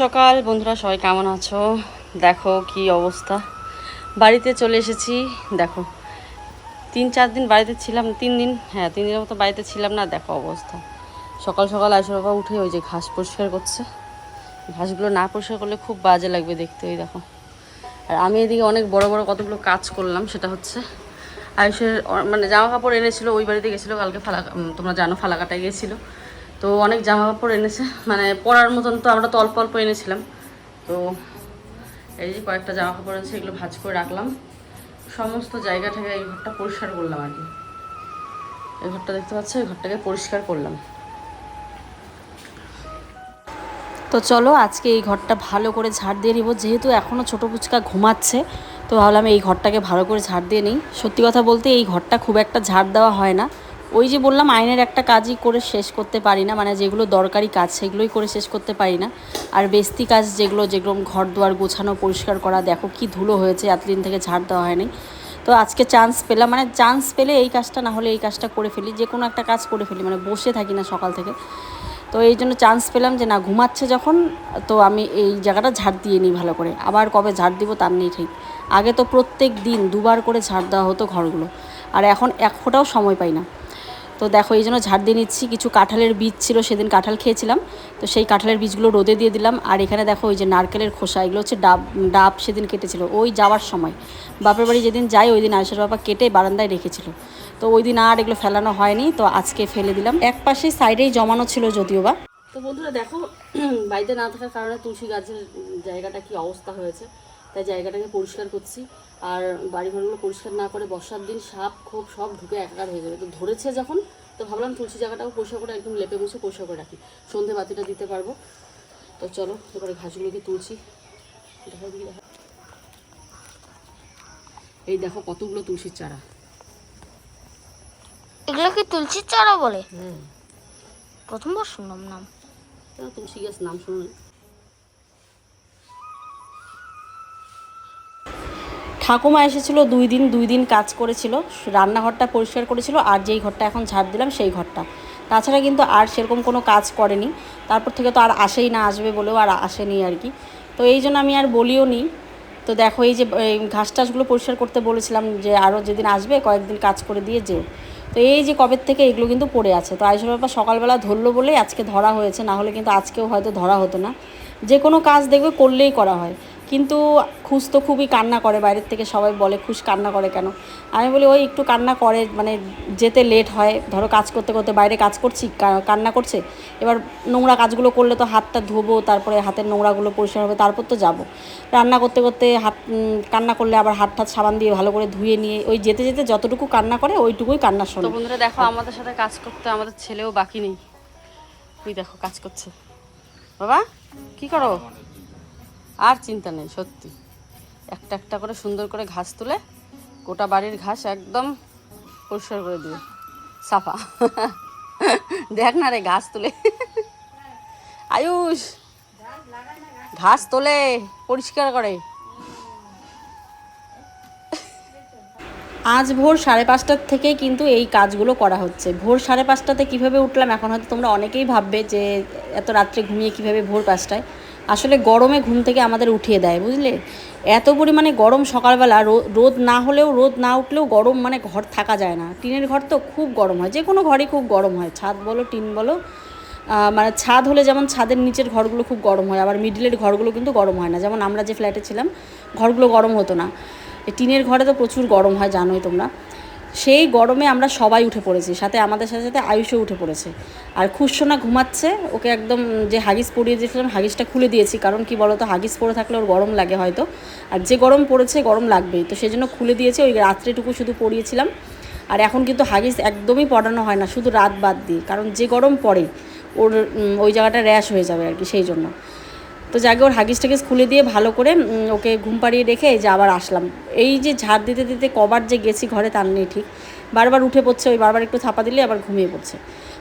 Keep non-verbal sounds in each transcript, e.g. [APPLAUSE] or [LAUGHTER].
সকাল বন্ধুরা সবাই কেমন আছো? দেখো কি অবস্থা। বাড়িতে চলে এসেছি দেখো। তিন চার দিন বাড়িতে ছিলাম তিন দিন হ্যাঁ তিন দিনের মতো বাড়িতে ছিলাম না দেখো অবস্থা। সকাল সকাল আইসো বাবা উঠে ওই যে ঘাস পরিষ্কার করছে। ঘাসগুলো না পরিষ্কার করলে খুব বাজে লাগবে দেখতে ওই দেখো। আর আমি এদিকে অনেক বড় বড় কতগুলো কাজ করলাম সেটা হচ্ছে আয়ুষের মানে জামা কাপড় এনেছিল ওই বাড়িতে গেছিল কালকে ফালা উম, তোমরা জানো ফালাকাটায় গেছিল। তো অনেক জামা কাপড় এনেছে। মানে পরার মতন তো আমরা তো অল্প অল্প এনেছিলাম। তো এই যে কয়েকটা জামা কাপড় এনেছে, এগুলো ভাজ করে রাখলাম। সমস্ত জায়গা থেকে এই ঘরটা পরিষ্কার করলাম আর কি। এই ঘরটা দেখতে পাচ্ছ, এই ঘরটাকে পরিষ্কার করলাম। তো চলো, আজকে এই ঘরটা ভালো করে ঝাড় দিয়ে নিব। যেহেতু এখনও ছোটো পুচকা ঘুমাচ্ছে, তো ভাবলাম এই ঘরটাকে ভালো করে ঝাড় দিয়ে নিই। সত্যি কথা বলতে এই ঘরটা খুব একটা ঝাড় দেওয়া হয় না। ওই যে বললাম, আইনের একটা কাজই করে শেষ করতে পারি না মানে যেগুলো দরকারি কাজ সেগুলোই করে শেষ করতে পারি না। আর বেস্তি কাজ যেগুলো যেগুলো ঘর দুয়ার গোছানো, পরিষ্কার করা, দেখো কি ধুলো হয়েছে, এতদিন থেকে ঝাড় দেওয়া হয়নি। তো আজকে চান্স পেলাম মানে চান্স পেলে এই কাজটা, না হলে এই কাজটা করে ফেলি, যে কোনো একটা কাজ করে ফেলি মানে বসে থাকি না সকাল থেকে। তো এই জন্য চান্স পেলাম যে, না, ঘুমাচ্ছে যখন, তো আমি এই জায়গাটা ঝাড় দিয়ে নিই ভালো করে। আবার কবে ঝাড় দিব তার নেই ঠিক। আগে তো প্রত্যেক দিন দুবার করে ঝাড় দেওয়া হতো ঘরগুলো। আর এখন এক ফোটাও সময় পাই না। তো দেখো, এই জন্য ঝাড় দিয়ে নিচ্ছি। কিছু কাঁঠালের বীজ ছিল, সেদিন কাঁঠাল খেয়েছিলাম। তো সেই কাঁঠালের বীজগুলো রোদে দিয়ে দিলাম। আর এখানে দেখো, ওই যে নারকেলের খোসা, এগুলো হচ্ছে ডাব ডাব সেদিন কেটেছিল। ওই যাওয়ার সময়। বাপের বাড়ি যেদিন যাই ওই দিন আয়সার বাবা কেটে বারান্দায় রেখেছিল। তো ওই দিন আর এগুলো ফেলানো হয়নি, তো আজকে ফেলে দিলাম। এক পাশে সাইডেই জমানো ছিল যদিও বা। তো বন্ধুরা, দেখো, [CLEARS THROAT] বাড়িতে না থাকার কারণে তুলসী গাছের জায়গাটা কি অবস্থা হয়েছে, তাই জায়গাটাকে পরিষ্কার করছি। আর বাড়ি ঘরগুলো পরিষ্কার না করে বর্ষার দিন সাপ খোপ সব ঢুকে একাকার হয়ে যাবে। তো ধরেছে যখন তো ভাবলাম তুলসী জায়গাটাও পরিষ্কার করে একদম লেপে মুছে পরিষ্কার করে রাখি। সন্ধে বাতিটা দিতে পারব। তো চলো এবারে ঘাসগুলোকে তুলছি। দিকে। এই দেখো কতগুলো তুলসীর চারা। এগুলো কি তুলসীর চারা বলে? হ্যাঁ প্রথমবার শুনলাম নাম। তুলসী গাছ নাম শুনুন। ঠাকুমা এসেছিল, দুই দিন দুই দিন কাজ করেছিল, রান্নাঘরটা পরিষ্কার করেছিল, আর যেই ঘরটা এখন ঝাড় দিলাম সেই ঘরটা। তাছাড়া কিন্তু আর সেরকম কোনো কাজ করেনি। তারপর থেকে তো আর আসেই না, আসবে বলেও আর আসেনি আর কি। তো এই জন্য আমি আর বলিও নি। তো দেখো, এই যে ঘাস টাসগুলো পরিষ্কার করতে বলেছিলাম যে আরও যেদিন আসবে, কয়েকদিন কাজ করে দিয়ে যেও। তো এই যে কবের থেকে এগুলো কিন্তু পড়ে আছে। তো আয়ুষের বাবা সকালবেলা ধরলো বলেই আজকে ধরা হয়েছে, না হলে কিন্তু আজকেও হয়তো ধরা হতো না। যে কোনো কাজ দেখবে করলেই করা হয়। কিন্তু খুশ তো খুবই কান্না করে, বাইরের থেকে সবাই বলে, খুশ কান্না করে কেন? আমি বলি, ওই একটু কান্না করে মানে যেতে লেট হয়। ধরো কাজ করতে করতে বাইরে কাজ করছি কান্না করছে। এবার নোংরা কাজগুলো করলে তো হাতটা ধোবো, তারপরে হাতের নোংরাগুলো পরিষ্কার হবে, তারপর তো যাব। রান্না করতে করতে হাত কান্না করলে আবার হাত টাত সাবান দিয়ে ভালো করে ধুয়ে নিয়ে, ওই যেতে যেতে যতটুকু কান্না করে, ওইটুকুই কান্না শোনে। বন্ধুরা দেখো, আমাদের সাথে কাজ করতে আমাদের ছেলেও বাকি নেই। তুই দেখো, কাজ করছে। বাবা, কি করো? আর চিন্তা নেই, সত্যি। একটা একটা করে সুন্দর করে ঘাস তুলে গোটা বাড়ির ঘাস একদম পরিষ্কার করে দিবে সাফা। দেখ না রে ঘাস তুলে। আয়ুষ, ঘাস তোলে, পরিষ্কার করে। আজ ভোর সাড়ে পাঁচটার থেকেই কিন্তু এই কাজগুলো করা হচ্ছে। ভোর সাড়ে পাঁচটাতে কীভাবে উঠলাম, এখন হয়তো তোমরা অনেকেই ভাববে যে এত রাত্রে ঘুমিয়ে কীভাবে ভোর পাঁচটায়। আসলে গরমে ঘুম থেকে আমাদের উঠিয়ে দেয়, বুঝলে? এত পরিমাণে গরম সকালবেলা রোদ না হলেও, রোদ না উঠলেও গরম মানে ঘর থাকা যায় না। টিনের ঘর তো খুব গরম হয় যে কোনো ঘরই খুব গরম হয়, ছাদ বলো, টিন বলো। মানে ছাদ হলে যেমন ছাদের নিচের ঘরগুলো খুব গরম হয়, আবার মিডিলের ঘরগুলো কিন্তু গরম হয় না। যেমন আমরা যে ফ্ল্যাটে ছিলাম, ঘরগুলো গরম হতো না। টিনের ঘরে তো প্রচুর গরম হয়, জানোই তোমরা। সেই গরমে আমরা সবাই উঠে পড়েছি, সাথে আমাদের সাথে সাথে আয়ুষও উঠে পড়েছে। আর খুশসোনা ঘুমাচ্ছে, ওকে একদম যে হাগিস পরিয়ে দিয়েছিলাম, হাগিসটা খুলে দিয়েছি, কারণ কি বলতো, হাগিস পরে থাকলে ওর গরম লাগে হয়তো। আর যে গরম পড়েছে, গরম লাগবেই। তো সেই জন্য খুলে দিয়েছি, ওই রাত্রেটুকু শুধু পরিয়েছিলাম আর এখন কিন্তু হাগিস একদমই পড়ানো হয় না, শুধু রাত বাদ দিয়ে কারণ যে গরম পড়ে, ওর ওই জায়গাটা র্যাশ হয়ে যাবে আর কি, সেই জন্য। তো যাকে ওর হাগিস টাগিস খুলে দিয়ে ভালো করে ওকে ঘুম পাড়িয়ে রেখে যে আবার আসলাম। এই যে ঝাড় দিতে দিতে কবার যে গেছি ঘরে তার নেই ঠিক। বারবার উঠে পড়ছে, ওই বারবার একটু থাপা দিলে আবার ঘুমিয়ে পড়ছে।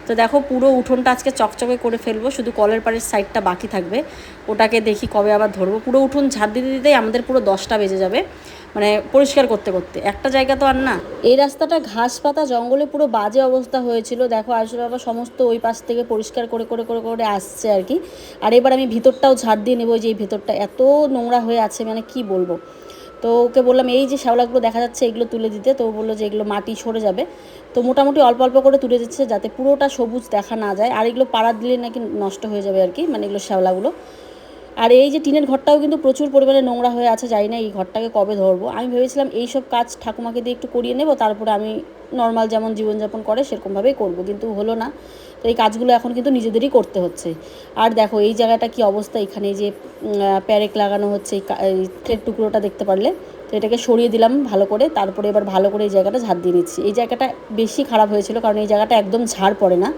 তো দেখো পুরো উঠোনটা আজকে চকচকে করে ফেলব, শুধু কলের পাড়ের সাইডটা বাকি থাকবে। ওটাকে দেখি কবে আবার ধরবো। পুরো উঠোন ঝাড় দিতে দিতেই আমাদের পুরো দশটা বেজে যাবে মানে পরিষ্কার করতে করতে। একটা জায়গা তো আর না। এই রাস্তাটা ঘাস পাতা, জঙ্গলে পুরো বাজে অবস্থা হয়েছিল। দেখো আসলে বাবা সমস্ত ওই পাশ থেকে পরিষ্কার করে করে করে করে আসছে আর কি। আর এবার আমি ভিতরটাও ঝাড় দিয়ে নেব যে এই ভিতরটা। এত নোংরা হয়ে আছে মানে কি বলব? তো ওকে বললাম, এই যে শ্যাওলাগুলো দেখা যাচ্ছে, এগুলো তুলে দিতে। তো বলল যে, এগুলো মাটি সরে যাবে। তো মোটামুটি অল্প অল্প করে তুলে দিচ্ছে যাতে পুরোটা সবুজ দেখা না যায়। আর এগুলো পাড়া দিলে নাকি নষ্ট হয়ে যাবে আর কি মানে এগুলো শ্যাওলাগুলো। আর এই যে টিনের ঘরটাও কিন্তু প্রচুর পরিমাণে নোংরা হয়ে আছে, জানি না এই ঘরটাকে কবে ধরবো। আমি ভেবেছিলাম এই সব কাজ ঠাকুমাকে দিয়ে একটু করিয়ে নেব, তারপরে আমি নর্মাল যেমন জীবনযাপন করে, সেরকমভাবেই করব, কিন্তু হলো না। তো এই কাজগুলো এখন কিন্তু নিজেদেরই করতে হচ্ছে। আর দেখো, এই জায়গাটা কি অবস্থা? এখানে যে প্যারেক লাগানো হচ্ছে, এই টুকরোটা দেখতে পারলে। তো এটাকে সরিয়ে দিলাম ভালো করে, তারপরে এবার ভালো করে এই জায়গাটা ঝাড় দিয়ে নিচ্ছি। এই জায়গাটা বেশি খারাপ হয়েছিল, কারণ এই জায়গাটা একদম ঝাড় পড়ে না।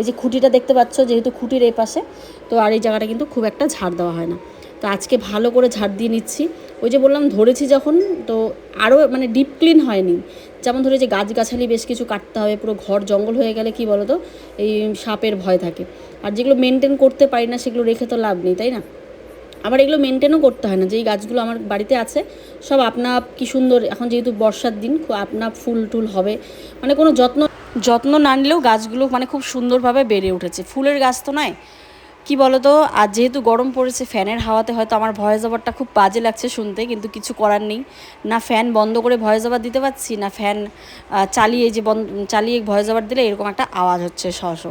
এই যে খুঁটিটা দেখতে পাচ্ছ, যেহেতু খুঁটির এই পাশে, তো আর এই জায়গাটা কিন্তু খুব একটা ঝাড় দেওয়া হয় না। তো আজকে ভালো করে ঝাড় দিয়ে নিচ্ছি। ওই যে বললাম, ধরেছি যখন, তো আরও মানে ডিপ ক্লিন হয়নি। যেমন ধরে যে গাছগাছালি বেশ কিছু কাটতে হবে, পুরো ঘর জঙ্গল হয়ে গেলে কি বলো তো এই সাপের ভয় থাকে। আর যেগুলো মেনটেন করতে পারি না সেগুলো রেখে তো লাভ নেই, তাই না? আবার এগুলো মেনটেনও করতে হয় না। যেই গাছগুলো আমার বাড়িতে আছে, সব আপনা আপ কি সুন্দর। এখন যেহেতু বর্ষার দিন, খুব আপনা ফুল টুল হবে। মানে কোনো যত্ন যত্ন না নিলেও গাছগুলো মানে খুব সুন্দরভাবে বেড়ে উঠেছে। ফুলের গাছ তো নয় কি বলতো? আর যেহেতু গরম পড়েছে, ফ্যানের হাওয়াতে হয়তো আমার ভয়েস ওভারটা খুব বাজে লাগছে শুনতে, কিন্তু কিছু করার নেই। না ফ্যান বন্ধ করে ভয়েস ওভার দিতে পারছি, না ফ্যান চালিয়ে যে বন্ধ, চালিয়ে ভয়েস ওভার দিলে এরকম একটা আওয়াজ হচ্ছে সহস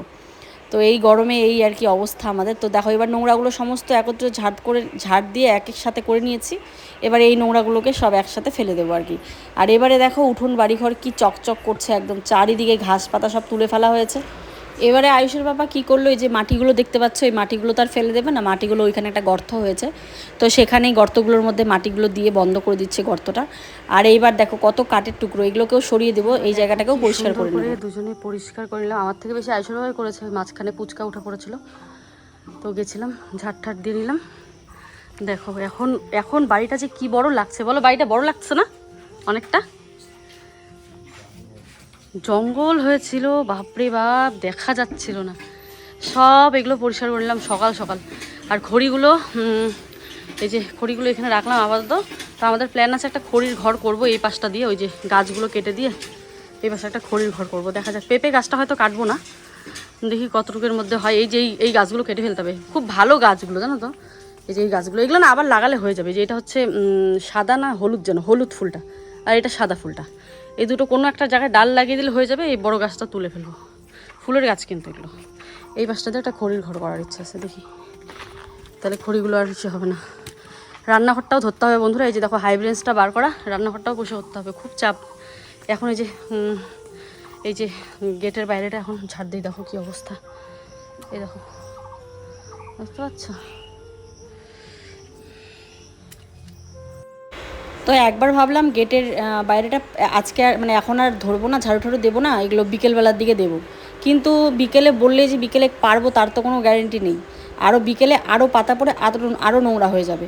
তো এই গরমে এই আর কি অবস্থা আমাদের। তো দেখো, এবার নোংরাগুলো সমস্ত একত্রে ঝাড় করে, ঝাড় দিয়ে এক এক সাথে করে নিয়েছি। এবার এই নোংরাগুলোকে সব একসাথে ফেলে দেবো আর কি। আর এবারে দেখো, উঠোন, বাড়িঘর কি চকচক করছে একদম। চারিদিকে ঘাস পাতা সব তুলে ফেলা হয়েছে। এবারে আয়ুষের বাবা কী করল? এই যে মাটিগুলো দেখতে পাচ্ছ এই মাটিগুলো তো আর ফেলে দেবে না? মাটিগুলো ওইখানে একটা গর্ত হয়েছে। তো সেখানেই গর্তগুলোর মধ্যে মাটিগুলো দিয়ে বন্ধ করে দিচ্ছে গর্তটা। আর এইবার দেখো কত কাঠের টুকরো এগুলোকেও সরিয়ে দেবো। এই জায়গাটাকেও পরিষ্কার করে নেব। দুজনে পরিষ্কার করে নিলাম। আমার থেকে বেশি আয়ুষের বাবাই করেছে। মাঝখানে পুচকা উঠে পড়েছিল। তো গেছিলাম ঝাড় ঠাট দিয়ে নিলাম। দেখো এখন এখন বাড়িটা যে কি বড় লাগছে বলো বাড়িটা বড় লাগছে না? অনেকটা? জঙ্গল হয়েছিল, বাপরে বাপ, দেখা যাচ্ছিল না। সব এগুলো পরিষ্কার করলাম সকাল সকাল। আর খড়িগুলো এই যে খড়িগুলো এখানে রাখলাম আপাতত। তো আমাদের প্ল্যান আছে একটা খড়ির ঘর করব এই পাশটা দিয়ে, ওই যে গাছগুলো কেটে দিয়ে এই পাশে একটা খড়ির ঘর করব। দেখা যাক, পেঁপে গাছটা হয়তো কাটবো না। দেখি কতটুকুর মধ্যে হয়। এই যে এই- গাছগুলো কেটে ফেলতে হবে। খুব ভালো গাছগুলো, জানো তো? এই যে এই গাছগুলো। এগুলো না আবার লাগালে হয়ে যাবে। যে এটা হচ্ছে সাদা না হলুদ যেন? হলুদ ফুলটা। আর এটা সাদা ফুলটা। এই দুটো কোনো একটা জায়গায় ডাল লাগিয়ে দিলে হয়ে যাবে, এই বড় গাছটা তুলে ফেলব। ফুলের গাছ কিন্তু এগুলো। এই পাশটাতে একটা খড়ির ঘর করার ইচ্ছা আছে, দেখি। তাহলে খড়িগুলো আর কিছু হবে না। রান্নাঘরটাও ধরতে হবে বন্ধুরা, এই যে দেখো হাইব্রেন্সটা বার করা, রান্নাঘরটাও বসে করতে হবে, খুব চাপ। এখন এই যে এই যে গেটের বাইরেটা এখন ঝাড় দিই দেখো কী অবস্থা। এই দেখো বুঝতে পারছ তো একবার ভাবলাম গেটের বাইরেটা, আজকে আর মানে এখন আর ধরবো না, ঝাড়ু ঠাড়ু দেবো না, এগুলো বিকেলবেলার দিকে দেবো। কিন্তু বিকেলে বললে যে বিকেলে পারব তার তো কোনো গ্যারেন্টি নেই। আরও বিকেলে আরও পাতা পড়ে আরও আরও নোংরা হয়ে যাবে।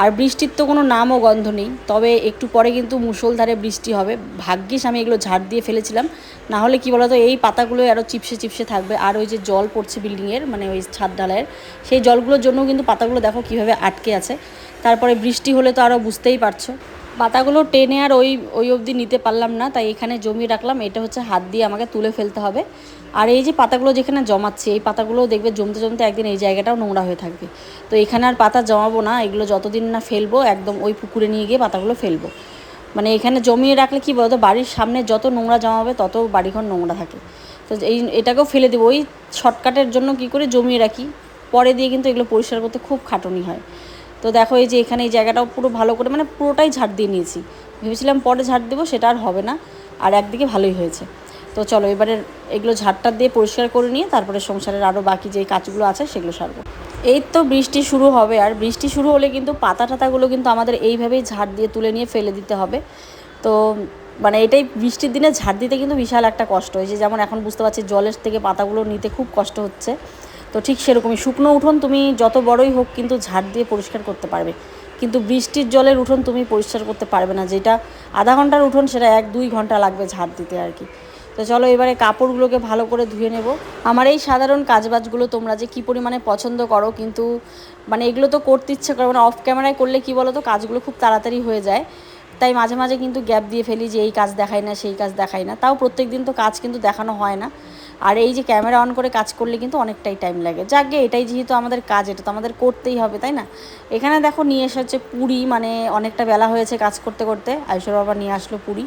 আর বৃষ্টির তো কোনো নামও গন্ধ নেই, তবে একটু পরে কিন্তু মুষলধারে বৃষ্টি হবে। ভাগ্যিস আমি এগুলো ঝাড় দিয়ে ফেলেছিলাম, না হলে কি বলতো, এই পাতাগুলো আরও চিপসে চিপসে থাকবে, আর ওই যে জল পড়ছে বিল্ডিংয়ের মানে ওই ছাদ ঢালাইয়ের, সেই জলগুলোর জন্য কিন্তু পাতাগুলো দেখো কীভাবে আটকে আছে। তারপরে বৃষ্টি হলে তো আরও বুঝতেই পারছ। পাতাগুলো টেনে আর ওই ওই অবধি নিতে পারলাম না, তাই এখানে জমিয়ে রাখলাম। এটা হচ্ছে হাত দিয়ে আমাকে তুলে ফেলতে হবে। আর এই যে পাতাগুলো যেখানে জমাচ্ছে, এই পাতাগুলো দেখবে জমতে জমতে একদিন এই জায়গাটাও নোংরা হয়ে থাকবে। তো এখানে আর পাতা জমাবো না, এগুলো যতদিন না ফেলব, একদম ওই পুকুরে নিয়ে গিয়ে পাতাগুলো ফেলব। মানে এখানে জমিয়ে রাখলে কি বলতো, বাড়ির সামনে যত নোংরা জমাবে, তত বাড়িঘর নোংরা থাকে। তো এই, এটাকেও ফেলে দেবো। ওই শর্টকাটের জন্য কি করে, জমিয়ে রাখি। পরে দিয়ে কিন্তু এগুলো পরিষ্কার করতে খুব খাটুনি হয়। তো দেখো এই যে এখানে এই জায়গাটাও পুরো ভালো করে মানে পুরোটাই ঝাড় দিয়ে নিয়েছি। ভেবেছিলাম পরে ঝাড় দেবো, সেটা আর হবে না। আর একদিকে ভালোই হয়েছে। তো চলো এবারে এগুলো ঝাড়টা দিয়ে পরিষ্কার করে নিয়ে তারপরে সংসারের আরও বাকি যে কাজগুলো আছে সেগুলো সারবো। এই তো বৃষ্টি শুরু হবে, আর বৃষ্টি শুরু হলে কিন্তু পাতা টাতাগুলো কিন্তু আমাদের এইভাবেই ঝাড় দিয়ে তুলে নিয়ে ফেলে দিতে হবে। তো মানে এটাই বৃষ্টির দিনে ঝাড় দিতে কিন্তু বিশাল একটা কষ্ট। হয়েছে যেমন এখন বুঝতে পারছি জলের থেকে পাতাগুলো নিতে খুব কষ্ট হচ্ছে। তো ঠিক সেরকমই। শুকনো উঠোন তুমি যত বড়ই হোক কিন্তু ঝাড় দিয়ে পরিষ্কার করতে পারবে। কিন্তু বৃষ্টির জলের উঠোন তুমি পরিষ্কার করতে পারবে না। যেটা আধা ঘণ্টার উঠোন সেটা এক, দুই ঘণ্টা লাগবে ঝাড় দিতে আর কি। তো চলো এবারে কাপড়গুলোকে ভালো করে ধুয়ে নেব। আমার এই সাধারণ কাজবাজগুলো তোমরা যে কী পরিমাণে পছন্দ করো কিন্তু মানে এগুলো তো করতে ইচ্ছে করো মানে অফ ক্যামেরায় করলে কি বলো তো কাজগুলো খুব তাড়াতাড়ি হয়ে যায়। তাই মাঝে মাঝে কিন্তু গ্যাপ দিয়ে ফেলি যে এই কাজ দেখাই না, সেই কাজ দেখাই না। তাও প্রত্যেক দিন তো কাজ কিন্তু দেখানো হয় না। আর এই যে ক্যামেরা অন করে কাজ করলে কিন্তু অনেকটাই টাইম লাগে। যাকে এটাই যেহেতু আমাদের কাজ, এটা তো আমাদের করতেই হবে, তাই না? এখানে দেখো নিয়ে এসে হচ্ছে পুরি মানে অনেকটা বেলা হয়েছে কাজ করতে করতে আয়ুষের বাবা নিয়ে আসলো পুরি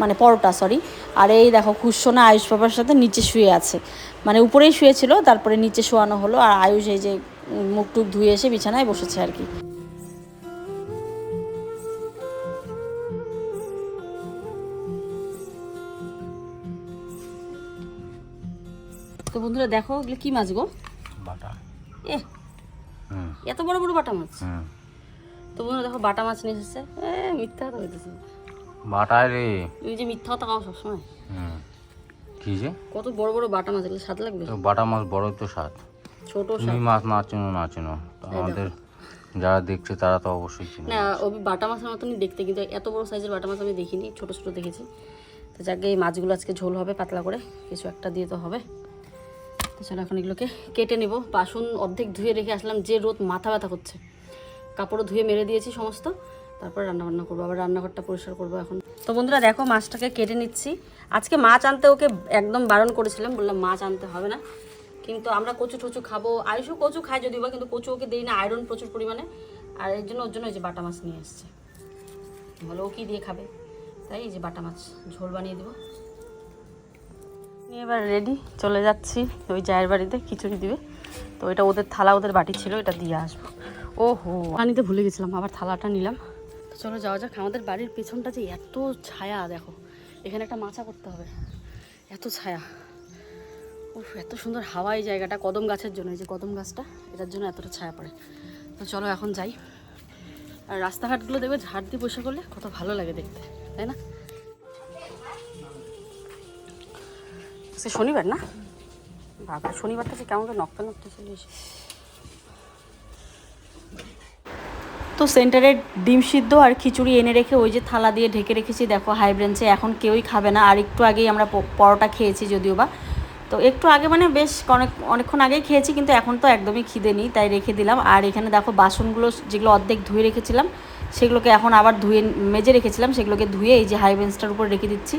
মানে পরোটা সরি আর এই দেখো কুশোনা আয়ুষ বাবার সাথে নিচে শুয়ে আছে। মানে উপরেই শুয়েছিল, তারপরে নিচে শোয়ানো হলো, আর আয়ুষ এই যে মুখ টুক ধুয়ে এসে বিছানায় বসেছে আর কি। তো বন্ধুরা দেখো এগুলো কি মাছ গো? বাটা। এ এত বড় বড় বাটা মাছ? তো বন্ধুরা দেখো বাটা মাছ নিয়ে এসেছে। এ মিথ্যা কথা হইতেছে বাটায় রে। তুমি যে মিথ্যা কথা খাও সবসময়। কি যে? কত বড় বড় বাটা মাছ এগুলো স্বাদ লাগবে? বাটা মাছ বড় তো স্বাদ। ছোট তুমি মাছ না চেনো না চেনো। আমাদের যারা দেখছে তারা তো অবশ্যই চিনে। না ওই বাটা মাছের মতনই দেখতে কিন্তু এত বড় সাইজের বাটা মাছ আমি দেখিনি ছোট ছোট দেখেছি। তো যাকে এই মাছগুলো আজকে ঝোল হবে পাতলা করে কিছু একটা দিয়ে তো হবে। তো চলো এখন এগুলোকে কেটে নেব। বাসন অর্ধেক ধুয়ে রেখে আসলাম, যে রোদ মাথা ব্যথা করছে। কাপড়ও ধুয়ে মেরে দিয়েছি সমস্ত, তারপর রান্না বান্না করব। আবার রান্নাঘরটা পরিষ্কার করব এখন। তো বন্ধুরা দেখো, মাছটাকে কেটে নিচ্ছি। আজকে মাছ আনতে ওকে একদম বারণ করেছিলাম, বললাম মাছ আনতে হবে না। কিন্তু আমরা কচু টচু খাব। আয়ুষও কচু খায় যদিও বা, কিন্তু কচু ওকে দিই না, আয়রন প্রচুর পরিমাণে। আর এর জন্য ওর জন্য এই যে বাটা মাছ নিয়ে এসছে। বলো ও কী দিয়ে খাবে? তাই এই যে বাটা মাছ ঝোল বানিয়ে দেবো। এবার রেডি চলে যাচ্ছি। ওই জায়ের বাড়িতে খিচুড়ি দিবে। তো এটা ওদের থালা, ওদের বাটি ছিল, এটা দিয়ে আসব। ও হো পানিতে ভুলে গেছিলাম, আবার থালাটা নিলাম। তো চলো যাওয়া যাক। আমাদের বাড়ির পেছনটা যে এত ছায়া, দেখো। এখানে একটা মাচা করতে হবে। এত ছায়া। ও এত সুন্দর হাওয়া এই জায়গাটা, কদম গাছের জন্য। এই যে কদম গাছটা, এটার জন্য এতটা ছায়া পড়ে। তো চলো এখন যাই। আর রাস্তাঘাটগুলো দেখবে ঝাড় দিয়ে বসে করলে কত ভালো লাগে দেখতে, তাই না? সে শনিবার না? বাবা, শনিবারটা যে কেমন নকটা নকটা চলে এসে তো সেন্টারে ডিম সিদ্ধ আর খিচুড়ি এনে রেখে ওই যে থালা দিয়ে ঢেকে রেখেছি, দেখো হাই ব্রেঞ্চে এখন কেউই খাবে না। আর একটু আগেই আমরা পরোটা খেয়েছি যদিও বা। তো একটু আগে মানে বেশ অনেক অনেকক্ষণ আগেই খেয়েছি, কিন্তু এখন তো একদমই খিদে নেই, তাই রেখে দিলাম। আর এখানে দেখো বাসনগুলো যেগুলো অর্ধেক ধুয়ে রেখেছিলাম, সেগুলোকে এখন আবার ধুয়ে মেজে রেখেছিলাম, সেগুলোকে ধুয়ে এই যে হাই বেঞ্চটার উপর রেখে দিচ্ছি।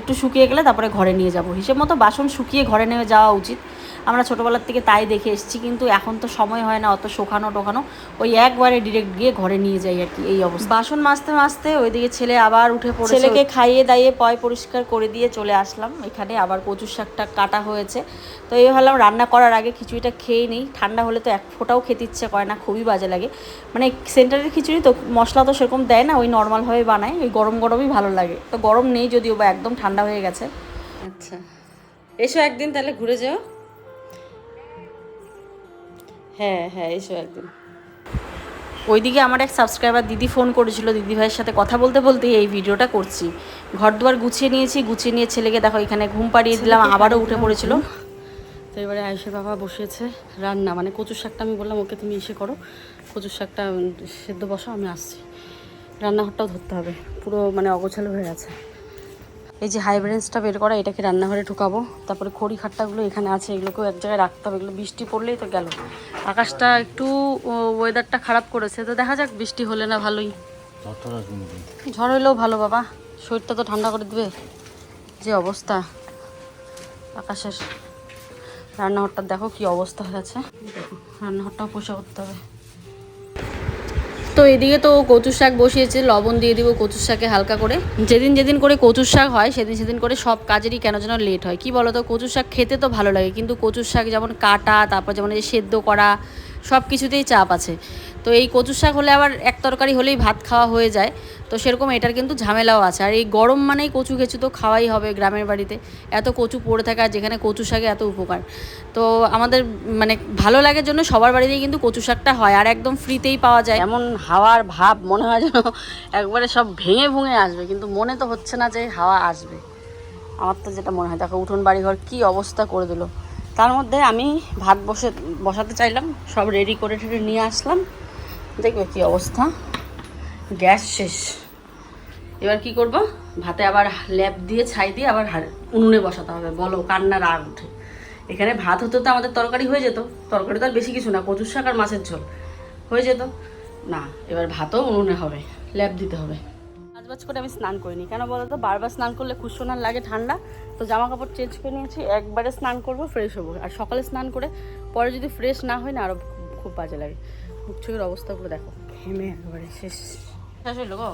একটু শুকিয়ে গেলে তারপরে ঘরে নিয়ে যাব। হিসেব মতো বাসন শুকিয়ে ঘরে নিয়ে যাওয়া উচিত। আমরা ছোটোবেলার থেকে তাই দেখে এসেছি কিন্তু এখন তো সময় হয় না অত শোকানো টোকানো। ওই একবারে ডিরেক্ট গিয়ে ঘরে নিয়ে যাই আর কি এই অবস্থা। বাসন মাজতে মাজতে ওইদিকে ছেলে আবার উঠে পড়ে ছেলেকে খাইয়ে দাইয়ে পয় পরিষ্কার করে দিয়ে চলে আসলাম। এখানে আবার কচুর শাকটা কাটা হয়েছে। তো এই ভাবলাম রান্না করার আগে খিচুড়িটা খেয়ে নিই। ঠান্ডা হলে তো এক ফোঁটাও খেতে ইচ্ছে করে না খুবই বাজে লাগে। মানে সেন্টারের খিচুড়ি তো মশলা তো সেরকম দেয় না ওই নর্মালভাবে বানায় ওই গরম গরমই ভালো লাগে। তো গরম নেই যদিও বা একদম ঠান্ডা হয়ে গেছে। আচ্ছা। এসো একদিন তাহলে ঘুরে যাও। হ্যাঁ হ্যাঁ এসো একদিন। ওইদিকে আমার এক সাবস্ক্রাইবার দিদি ফোন করেছিল দিদি ভাইয়ের সাথে কথা বলতে বলতে এই ভিডিওটা করছি। ঘর দুয়ার গুছিয়ে নিয়েছি গুছিয়ে নিয়ে ছেলেকে দেখো এখানে ঘুম পাড়িয়ে দিলাম আবারও উঠে পড়েছিল। তো এবারে আয়ুষের বাবা বসেছে রান্না মানে কচুর শাকটা আমি বললাম ওকে তুমি এসে করো কচুর শাকটা সেদ্ধ বসো আমি আসছি। রান্নাঘরটাও ধরতে হবে পুরো মানে অগোছালো হয়ে গেছে। এই যে হাই ব্রেঞ্চটা বের করা এটাকে রান্নাঘরে ঢুকাবো তারপরে খড়ি খাট্টাগুলো এখানে আছে এগুলোকেও এক জায়গায় রাখতে হবে এগুলো বৃষ্টি পড়লেই তো গেল। আকাশটা একটু ওয়েদারটা খারাপ করেছে, তো দেখা যাক বৃষ্টি হলে না ভালোই। ঝড় হইলেও ভালো, বাবা। শরীরটা তো ঠান্ডা করে দেবে। যে অবস্থা আকাশের। রান্নাঘরটা দেখো কি অবস্থা হয়েছে দেখো রান্নাঘরটাও পোষা করতে হবে। তো এদিকে তো কচুর শাক বসিয়েছে, লবণ দিয়ে দিব কচুর শাকে হালকা করে। যেদিন যেদিন করে কচুর শাক হয়, সেদিন সেদিন করে সব কাজেরই কেন যেন লেট হয়। কি বলতো, কচুর শাক খেতে তো ভালো লাগে, কিন্তু কচুর শাক যেমন কাটা, তারপর যেমন এই সেদ্ধ করা সব কিছুতেই চাপ আছে। তো এই কচু শাক হলে আবার এক তরকারি হলেই ভাত খাওয়া হয়ে যায়। তো সেরকম এটার কিন্তু ঝামেলাও আছে। আর এই গরম মানেই কচু খেচু তো খাওয়াই হবে গ্রামের বাড়িতে। এত কচু পড়ে থাকা, যেখানে কচু শাকে এত উপকার। তো আমাদের মানে ভালো লাগার জন্য সবার বাড়িতেই কিন্তু কচু শাকটা হয়। আর একদম ফ্রিতেই পাওয়া যায়। এমন হাওয়ার ভাব মনে হয় যেন একবারে সব ভেঙে ভুঙে আসবে। কিন্তু মনে তো হচ্ছে না যে হাওয়া আসবে। আমার তো যেটা মনে হয়, দেখো উঠোন বাড়িঘর কী অবস্থা করে দিল। তার মধ্যে আমি ভাত বসে, বসাতে চাইলাম, সব রেডি করে টেডে নিয়ে আসলাম। দেখবে কি অবস্থা। গ্যাস শেষ। এবার কি করব? ভাতে আবার ল্যাপ দিয়ে, ছাই দিয়ে আবার উনুনে বসাতে হবে। বলো কান্না রাগ উঠে। এখানে ভাত হতে তো আমাদের তরকারি হয়ে যেত। তরকারি তো আর বেশি কিছু না, কচুর শাক আর মাছের ঝোল। হয়ে যেত। না, এবার ভাতও উনুনে হবে। ল্যাপ দিতে হবে। কাজবাজ করে আমি স্নান করিনি। কেন বলো তো বারবার স্নান করলে খুশোনার লাগে ঠান্ডা। তো জামা কাপড় চেঞ্জ করে নিয়েছি একবারে স্নান করব ফ্রেশ হব। আর সকালে স্নান করে পরে যদি ফ্রেশ না হয় না আরও খুব বাজে লাগে। মুখ চোখের অবস্থা করে দেখো। ঘেমে একবারে শেষ। শেষ হইল গো?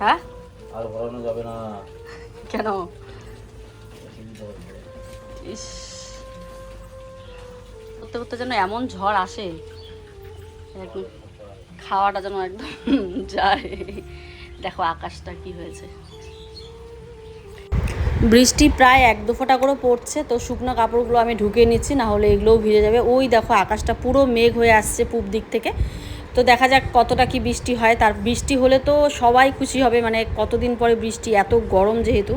হ্যাঁ? আর ভরানো যাবে না। কেন? ইস। করতে করতে যেন এমন ঝড় আসে। একদম খাওয়াটা যেন একদম [LAUGHS] যায়। দেখো আকাশটা কি হয়েছে। বৃষ্টি প্রায় এক দু ফোঁটা করে পড়ছে, তো শুকনো কাপড়গুলো আমি ঢুকিয়ে নিচ্ছি না হলে এগুলোও ভিজে যাবে। ওই দেখো আকাশটা পুরো মেঘ হয়ে আসছে পূব দিক থেকে। তো দেখা যাক কতটা কি বৃষ্টি হয়। তার বৃষ্টি হলে তো সবাই খুশি হবে মানে কতদিন পরে বৃষ্টি, এত গরম যেহেতু।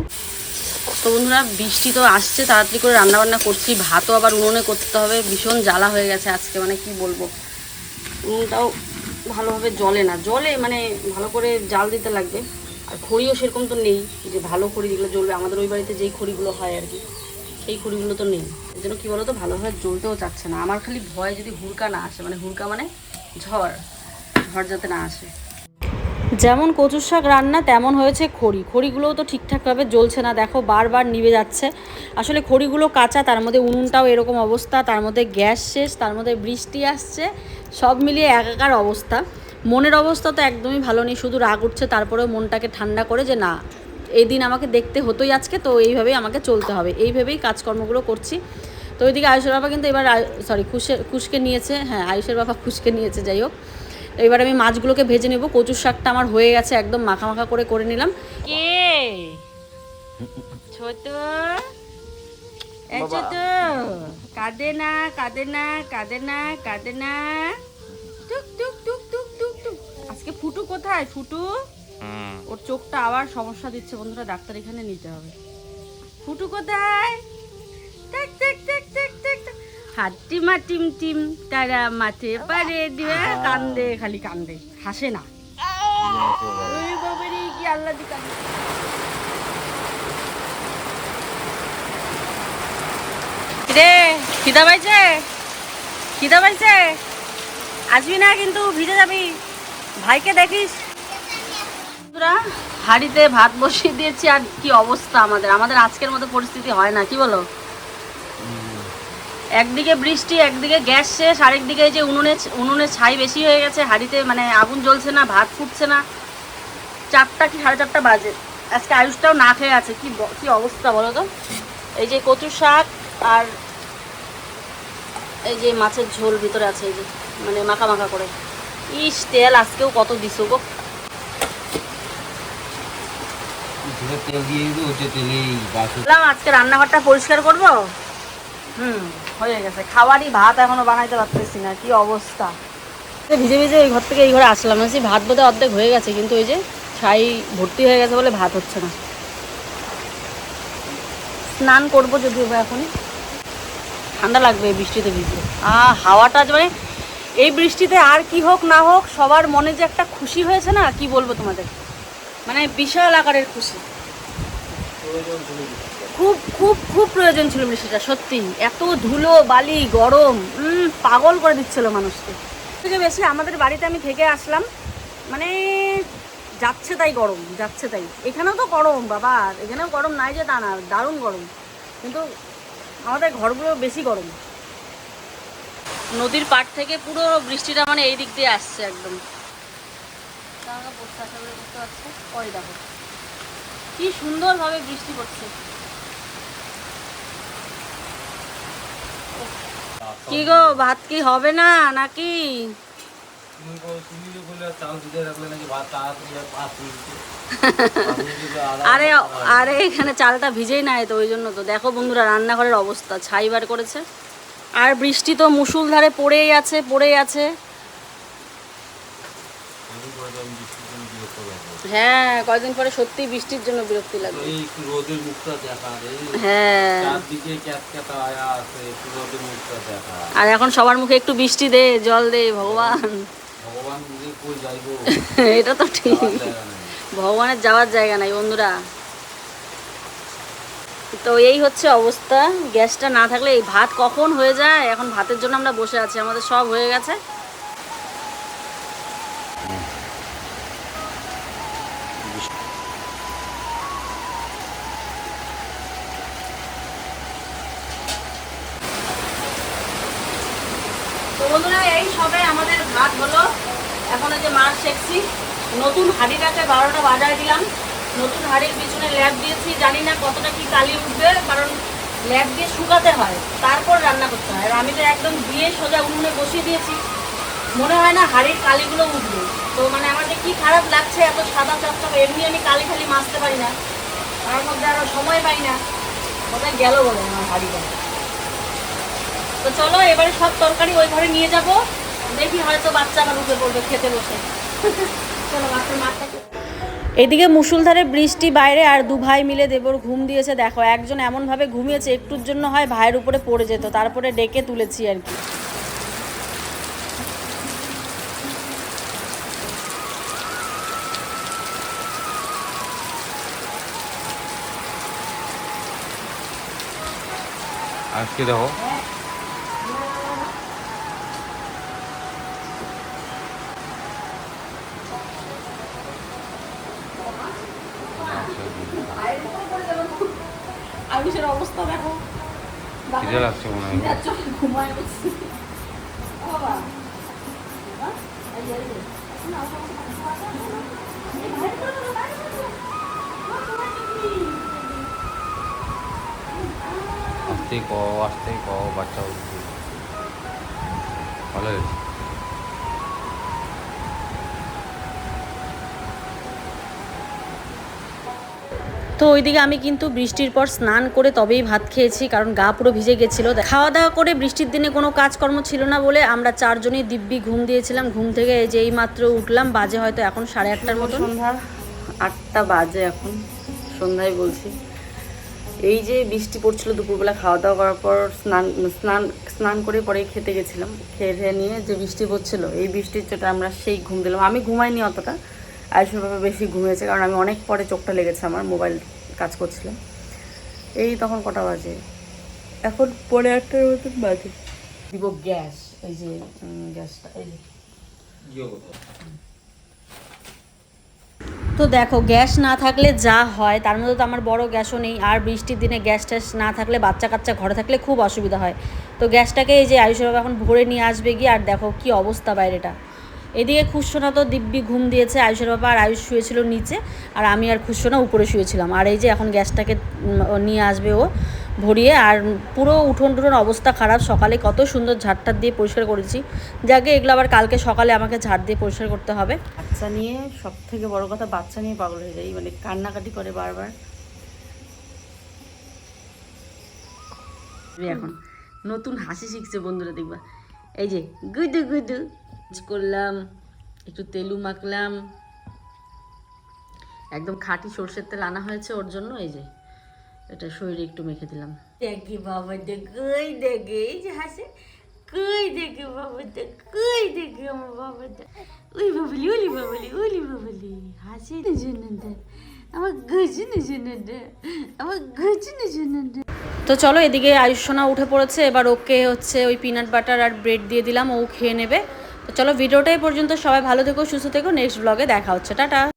তো বন্ধুরা, বৃষ্টি তো আসছে, তাড়াতাড়ি করে রান্নাবান্না করছি। ভাতও আবার উনুনে করতে হবে। ভীষণ জ্বালা হয়ে গেছে আজকে মানে কি বলব। উনুনটাও ভালোভাবে জলে না। জলে মানে ভালো করে জাল দিতে লাগবে। আর খড়িও সেরকম তো নেই যে ভালো খড়ি যেগুলো জ্বলবে। আমাদের ওই বাড়িতে যেই খড়িগুলো হয় আর কি, সেই খড়িগুলো তো নেই। এর জন্য কী বলো তো ভালোভাবে জ্বলতেও চাচ্ছে না। আমার খালি ভয় যদি হুড়কা না আসে মানে হুড়কা মানে ঝড় ঝড় যাতে না আসে। যেমন কচুর শাক রান্না, তেমন হয়েছে খড়ি। খড়িগুলোও তো ঠিকঠাকভাবে জ্বলছে না। দেখো, বারবার নিভে যাচ্ছে। আসলে খড়িগুলো কাঁচা, তার মধ্যে উনুনটাও এরকম অবস্থা। তার মধ্যে গ্যাস শেষ, তার মধ্যে বৃষ্টি আসছে। সব মিলিয়ে একাকার অবস্থা। মনের অবস্থা তো একদমই ভালো নেই। শুধু রাগ উঠছে, তারপরেও মনটাকে ঠান্ডা করে যে, না এই দিন আমাকে দেখতে হতোই আজকে, তো এইভাবেই আমাকে চলতে হবে। এইভাবেই কাজকর্মগুলো করছি। তো ওইদিকে আয়ুষের বাবা কিন্তু এবার সরি খুশে, খুশকে নিয়েছে। হ্যাঁ আয়ুষের বাবা খুশকে নিয়েছে, যাই হোক। এবার আমি মাছগুলোকে ভেজে নেব। কচুর শাকটা আমার হয়ে গেছে একদম মাখা মাখা করে করে নিলাম। কে? ছোট। ছোট। কাঁদে না কাঁদে না কাঁদে না কাঁদে না। টুক টুক টুক টুক টুক টুক। আজকে ফুটু কোথায় ফুটু? ওর চোখটা আবার সমস্যা দিচ্ছে বন্ধুরা ডাক্তার এখানে নিতে হবে। ফুটু কোথায়? টাক টাক টাক টাক টাক। টিম টিম তারা মাঠে পারে দিয়ে কান্দে খালি কান্দে। হাসে না। কি আল্লাহ রে খিদা পাইছে? খিদা পাইছে? আসবি না কিন্তু ভিজে যাবি। ভাইকে দেখিস। হাঁড়িতে ভাত বসিয়ে দিয়েছি আর কি অবস্থা আমাদের। আমাদের আজকের মতো পরিস্থিতি হয় না কি বলো? একদিকে বৃষ্টি একদিকে গ্যাস শেষ আরেকদিকে এই যে উনুনে উনুনে ছাই বেশি হয়ে গেছে হাঁড়িতে মানে আগুন জ্বলছে না ভাত ফুটছে না। চারটা কি সাড়ে চারটা বাজে? আজকে আয়ুষটাও না খেয়ে আছে কি কি অবস্থা বলো তো? এই যে কচুর শাক আর এই যে মাছের ঝোল ভিতরে আছে এই যে মানে মাখা মাখা করে। ইস তেল আজকেও কত দিছো গো? আজকে রান্নাঘরটা পরিষ্কার করব? হুম। হয়ে গেছে। খাবারই ভাত এখনও বানাইতে পারতেছি না কি অবস্থা? ভিজে ভিজে এই ঘর থেকে এই ঘরে আসলাম আছি ভাত বোধহয় অর্ধেক হয়ে গেছে কিন্তু ওই যে ছাই ভর্তি হয়ে গেছে বলে ভাত হচ্ছে না। স্নান করব যদিও এখনই। ঠান্ডা লাগবে এই বৃষ্টিতে ভিজে আহ হাওয়াটা মানে এই বৃষ্টিতে আর কি হোক না হোক সবার মনে যে একটা খুশি হয়েছে না কি বলব তোমাদের? মানে বিশাল আকারের খুশি। খুব খুব খুব প্রয়োজন ছিল বৃষ্টিটা সত্যি। এত ধুলো, বালি, গরম পাগল করে দিচ্ছিল মানুষকে। থেকে বেশি আমাদের বাড়িতে আমি থেকে আসলাম মানে যাচ্ছে তাই গরম, যাচ্ছে তাই। এখানেও তো গরম, বাবা এখানেও গরম নাই যে তা না, দারুণ গরম। কিন্তু আমাদের ঘরগুলো বেশি গরম। নদীর পাড় থেকে পুরো বৃষ্টিটা মানে এই দিক দিয়ে আসছে একদম। কি সুন্দরভাবে বৃষ্টি পড়ছে। কি গো ভাত কি হবে না নাকি? [LAUGHS] আরে আরে এখানে চালটা ভিজেই নাই তো ওই জন্য তো। দেখো বন্ধুরা রান্নাঘরের অবস্থা ছাই বার করেছে। আর বৃষ্টি তো মুসুলধারে পড়েই আছে পড়েই আছে আমি করে তো আমি বৃষ্টির জন্য বিরক্ত হয়ে কয়েকদিন পরে সত্যি বৃষ্টির জন্য বিরক্তি লাগবে। এই রোদের মুখটা দেখা হ্যাঁ। চারদিকে ক্যাতক্যাতা আয়া আছে রোদের মুখটা দেখা। আর এখন সবার মুখে একটু বৃষ্টি দে জল দে ভগবান। ভগবান যে কই যাইবো [LAUGHS] এটা তো ঠিক। ভগবানের যাওয়ার জায়গা নাই বন্ধুরা। তো এই হচ্ছে অবস্থা গ্যাসটা না থাকলে এই ভাত কখন হয়ে যায়? এখন ভাতের জন্য আমরা বসে আছি আমাদের সব হয়ে গেছে। এই সবে আমাদের ভাত হলো। এখন যে মাছ শেখছি নতুন হাঁড়িটাকে বারোটা বাজায় দিলাম। নতুন হাঁড়ির পিছনে ল্যাব দিয়েছি। জানি না কতটা কি কালি উঠবে, কারণ ল্যাব দিয়ে শুকাতে হয়। তারপর রান্না করতে হয়। আর আমি তো একদম দিয়ে সোজা উনুনে বসিয়ে দিয়েছি। মনে হয় না হাঁড়ির কালিগুলো উঠবে। তো মানে আমার যে কি খারাপ লাগছে, এত সাদা চকচক, এমনি আমি কালি খালি মাজতে পারি না। তার মধ্যে আরও সময় পাই না। কোথায় গেল বলে আমার হাঁড়িটা? তো চলো এবারে সব তরকারি ওই ঘরে নিয়ে যাব। দেখি হয়তো বাচ্চা আবার উঠে পড়বে খেতে বসে। চলো বাচ্চার মাঠটাকে এদিকে মুসুলধারে বৃষ্টি বাইরে আর দু ভাই মিলে দেবর ঘুম দিয়েছে। দেখো একজন এমনভাবে ঘুমিয়েছে একটুর জন্য হয় ভাইয়ের উপরে পড়ে যেত তারপরে ডেকে তুলেছি আর কি। আজকে দেখো তোমার টিফিন। আস্তে কও আস্তে কও বাচ্চা ভালো হয়েছে তো ওইদিকে আমি কিন্তু বৃষ্টির পর স্নান করে তবেই ভাত খেয়েছি কারণ গা পুরো ভিজে গেছিল। খাওয়া দাওয়া করে বৃষ্টির দিনে কোনো কাজকর্ম ছিল না বলে আমরা চারজনই দিব্যি ঘুম দিয়েছিলাম। ঘুম থেকে এই যে এই মাত্র উঠলাম বাজে হয়তো এখন সাড়ে আটটার মতো সন্ধ্যা আটটা বাজে এখন সন্ধ্যায় বলছি। এই যে বৃষ্টি পড়ছিল দুপুরবেলা খাওয়া দাওয়া করার পর স্নান স্নান স্নান করে পরে খেতে গেছিলাম। খেয়ে খেয়ে নিয়ে যে বৃষ্টি পড়ছিল এই বৃষ্টির চোটে আমরা সেই ঘুম দিলাম। আমি ঘুমাইনি অতটা আয়ুষের বাবা বেশি ঘুমিয়েছে কারণ আমি অনেক পরে চোখটা লেগেছে আমার মোবাইল কাজ করছিলাম এই তখন কটা বাজে? এখন পরে একটার মতন বাজে। দিব গ্যাস এই যে গ্যাসটা এই যে। তো দেখো গ্যাস না থাকলে যা হয় তার মধ্যে তো আমার বড় গ্যাসও নেই আর বৃষ্টির দিনে গ্যাস ট্যাস না থাকলে বাচ্চা কাচ্চা ঘরে থাকলে খুব অসুবিধা হয়। তো গ্যাসটাকে এই যে আয়ুষ বাবা এখন ভরে নিয়ে আসবে গিয়ে আর দেখো কি অবস্থা বাইরেটা। এদিকে খুশোনা তো দিব্যি ঘুম দিয়েছে আয়ুষের বাবা আর আয়ুষ শুয়েছিল নিচে আর আমি আর খুশোনা উপরে শুয়েছিলাম। আর এই যে এখন গ্যাসটাকে ও নিয়ে আসবে ও ভরিয়ে আর পুরো উঠোন টুঠোন অবস্থা খারাপ সকালে কত সুন্দর ঝাড়টার দিয়ে পরিষ্কার করেছি। যাকে এগুলো আবার কালকে সকালে আমাকে ঝাড় দিয়ে পরিষ্কার করতে হবে। বাচ্চা নিয়ে সব থেকে বড় কথা বাচ্চা নিয়ে পাগল হয়ে যাই মানে কান্নাকাটি করে বারবার। এখন নতুন হাসি শিখছে বন্ধুরা দেখবা। এই যে গুদু গুদু। করলাম, একটু তেলু মাখলাম। একদম খাঁটি সর্ষের তেল আনা হয়েছে ওর জন্য, এই যে এটা শরীরে একটু মেখে দিলাম। দেখি বাবা দেখ কই দেখে, এই যে হাসে। কই দেখে বাবা দেখ কই দেখে আমার বাবা। দেখ ওই বাবলি ওলি বাবলি ওলি বাবলি। হাসি জন্য আমার গজি না জন্য আমার গজি না জন্য তো চলো এদিকে আয়ুষনা উঠে পড়েছে, এবার ওকে হচ্ছে ওই পিনাট বাটার আর ব্রেড দিয়ে দিলাম, ও খেয়ে নেবে। তো চলো ভিডিওটাই পর্যন্ত, সবাই ভালো থেকো, সুস্থ থেকো নেক্সট ব্লগে দেখা হচ্ছে, টাটা।